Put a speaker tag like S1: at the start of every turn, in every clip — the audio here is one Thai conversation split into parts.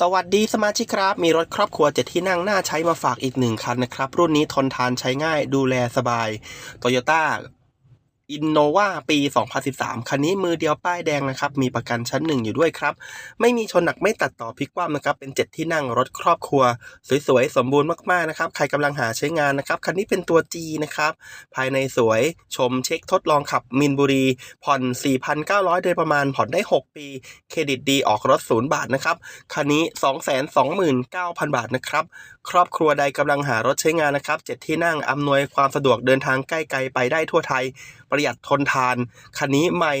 S1: สวัสดีสมาชิกครับ มีรถครอบครัวเจ็ดที่นั่งน่าใช้มาฝากอีกหนึ่งคันนะครับ รุ่นนี้ทนทานใช้ง่ายดูแลสบาย Toyota Innova ปี 2013 คันนี้มือเดียวป้ายแดงนะครับ มีประกันชั้นหนึ่งอยู่ด้วยครับ ไม่มีชนหนักไม่ตัดต่อพลิกคว่ำนะครับ เป็นเจ็ดที่นั่งรถครอบครัว สวยๆ สมบูรณ์มากๆนะครับ ใครกำลังหาใช้งานนะครับ คันนี้เป็นตัว G นะครับ ภายในสวยชมเช็คทดลองขับมินบุรี ผ่อน 4,900 โดยประมาณผ่อนได้ 6 ปี เครดิตดีออกรถศูนย์บาทนะครับ คันนี้ 229,000 บาทนะครับ ครอบครัวใดกำลังหารถใช้งานนะครับเจ็ดที่นั่งอำนวยความสะดวกเดินทางใกล้ไกลไปได้ทั่วไทยประหยัดทนทาน คันนี้ใหม่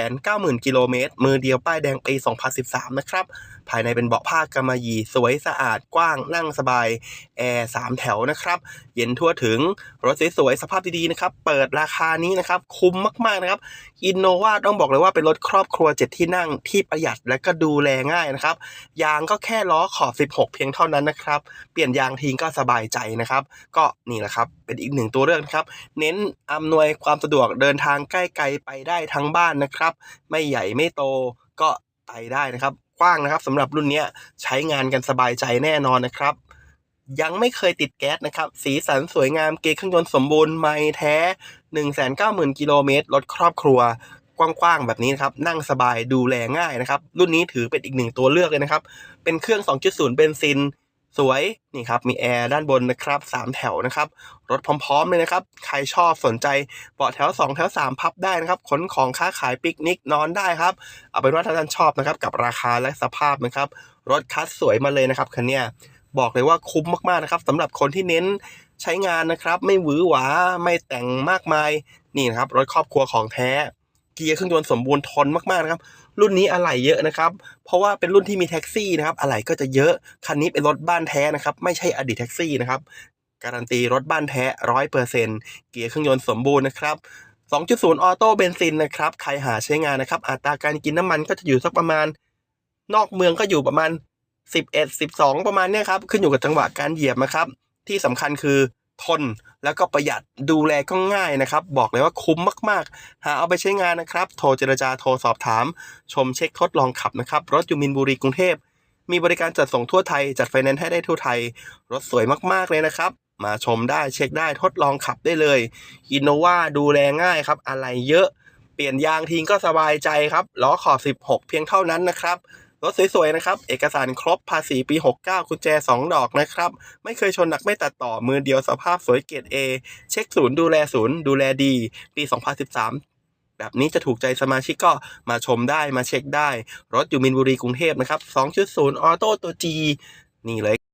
S1: 190,000 กิโลเมตร มือเดียวป้ายแดงปี 2013 นะครับ ภายในเป็นเบาะผ้ากำมะหยี่สวยสะอาดกว้างนั่งสบาย แอร์สามแถวนะครับ เย็นทั่วถึง รถสวยๆ สภาพดีๆ นะครับ เปิดราคานี้นะครับ คุ้มมากๆ นะครับอินโนวาต้องบอกเลยว่าเป็นรถครอบครัวเจ็ดที่นั่งที่ประหยัดและก็ดูแลง่ายนะครับ ยางก็แค่ล้อขอบ 16 เพียงเท่านั้นนะครับ เปลี่ยนยางทิ้งก็สบายใจนะครับ ก็นี่แหละครับ เป็นอีกหนึ่งตัวเลือกนะครับ เน้นอำนวยความสะดวกเดินทางใกล้ไกลไปได้ทั้งบ้านนะครับ ไม่ใหญ่ไม่โตก็ไปได้นะครับกว้างนะครับสำหรับรุ่นนี้ใช้งานกันสบายใจแน่นอนนะครับ ยังไม่เคยติดแก๊สนะครับ สีสันสวยงามเกียร์เครื่องยนต์สมบูรณ์ไม่แท้ 190,000 กิโลเมตรรถครอบครัวกว้างๆแบบนี้นะครับ นั่งสบายดูแลง่ายนะครับ รุ่นนี้ถือเป็นอีกหนึ่งตัวเลือกเลยนะครับ เป็นเครื่อง 2.0 เบนซิน สวยนี่ครับมีแอร์ด้านบนนะครับ3แถวนะครับรถพร้อมๆเลยนะครับใครชอบสนใจเบาะแถว 2 แถว 3 พับได้นะครับขนของค้าขายปิกนิกนอนได้ครับเอาเป็นว่าถ้าท่านชอบนะครับกับราคาและสภาพนะครับรถคัสสวยมาเลยนะครับคันเนี้ยบอกเลยว่าคุ้มมากๆนะครับสำหรับคนที่เน้นใช้งานนะครับ ไม่หวือหวาไม่แต่งมากมายนี่นะครับรถครอบครัวของแท้ เกียร์เครื่องยนต์สมบูรณ์ทนมากๆนะครับ รุ่นนี้อะไหล่เยอะนะครับ เพราะว่าเป็นรุ่นที่มีแท็กซี่นะครับอะไหล่ก็จะเยอะ คันนี้เป็นรถบ้านแท้นะครับ ไม่ใช่อดีตแท็กซี่นะครับ การันตีรถบ้านแท้ร้อยเปอร์เซ็นเกียร์เครื่องยนต์สมบูรณ์นะครับ2.0 ออโต้เบนซินนะครับ ใครหาใช้งานนะครับ อัตราการกินน้ำมันก็จะอยู่สักประมาณ นอกเมืองก็อยู่ประมาณ 11 12 ประมาณเนี้ยครับ ขึ้นอยู่กับจังหวะการเหยียบนะครับ ที่สำคัญคือ ทน แล้วก็ประหยัดดูแลก็ง่ายนะครับ บอกเลยว่าคุ้มมากๆ หาเอาไปใช้งานนะครับ โทรเจรจาโทรสอบถาม ชมเช็คทดลองขับนะครับ รถยูมินบุรีกรุงเทพ มีบริการจัดส่งทั่วไทย จัดไฟแนนซ์ให้ได้ทั่วไทย รถสวยมากๆเลยนะครับ มาชมได้เช็คได้ทดลองขับได้เลยอินโนวาดูแลง่ายครับอะไรเยอะเปลี่ยนยางทิ้งก็สบายใจครับล้อขอบ 16 เพียงเท่านั้นนะครับ รถสวยๆนะครับ เอกสารครบภาษีปี 69 กุญแจ 2 ดอกนะครับ ไม่เคยชนหนักไม่ตัดต่อมือเดียวสภาพสวยเกรด A เช็คศูนย์ดูแลศูนย์ดูแลดี ปี 2013แบบนี้จะถูกใจสมาชิกก็มาชมได้มาเช็คได้ รถอยู่มินบุรีกรุงเทพนะครับ 2.0 ออโต้ตัว G นี่เลย